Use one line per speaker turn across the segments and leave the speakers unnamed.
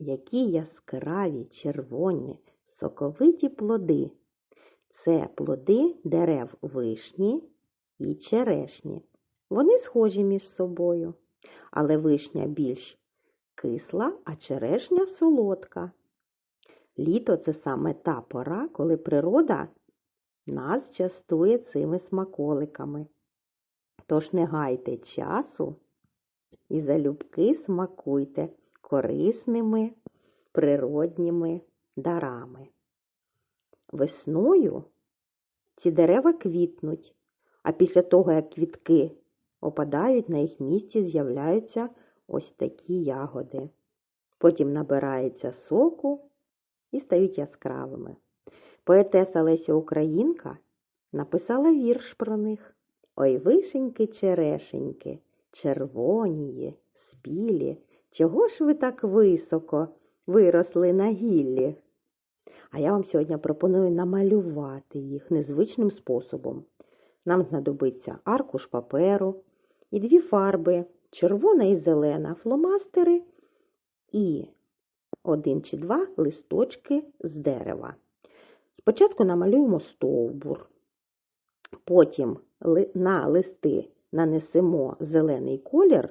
які яскраві, червоні, соковиті плоди. Це плоди дерев вишні і черешні. Вони схожі між собою, але вишня більш кисла, а черешня солодка. Літо це саме та пора, коли природа нас частує цими смаколиками. Тож не гайте часу і залюбки смакуйте корисними природніми дарами. Весною ці дерева квітнуть, а після того, як квітки опадають, на їх місці з'являються ось такі ягоди. Потім набирається соку і стають яскравими. Поетеса Леся Українка написала вірш про них. Ой, вишеньки, черешеньки, червонії, спілі, чого ж ви так високо виросли на гіллі? А я вам сьогодні пропоную намалювати їх незвичним способом. Нам знадобиться аркуш паперу і дві фарби червона і зелена фломастери і один чи два листочки з дерева. Спочатку намалюємо стовбур, потім на листи нанесемо зелений колір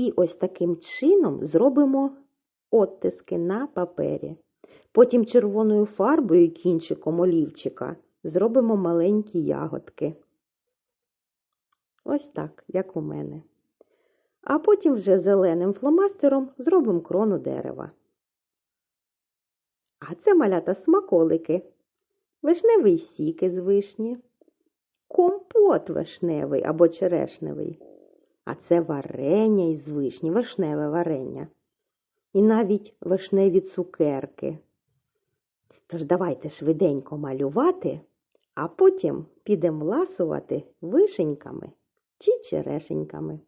і ось таким чином зробимо оттиски на папері. Потім червоною фарбою кінчиком олівчика зробимо маленькі ягодки. Ось так, як у мене. А потім вже зеленим фломастером зробимо крону дерева. А це малята смаколики, вишневий сік із вишні, компот вишневий або черешневий, а це варення із вишні, вишневе варення. І навіть вишневі цукерки. Тож давайте швиденько малювати, а потім підемо ласувати вишеньками чи черешеньками.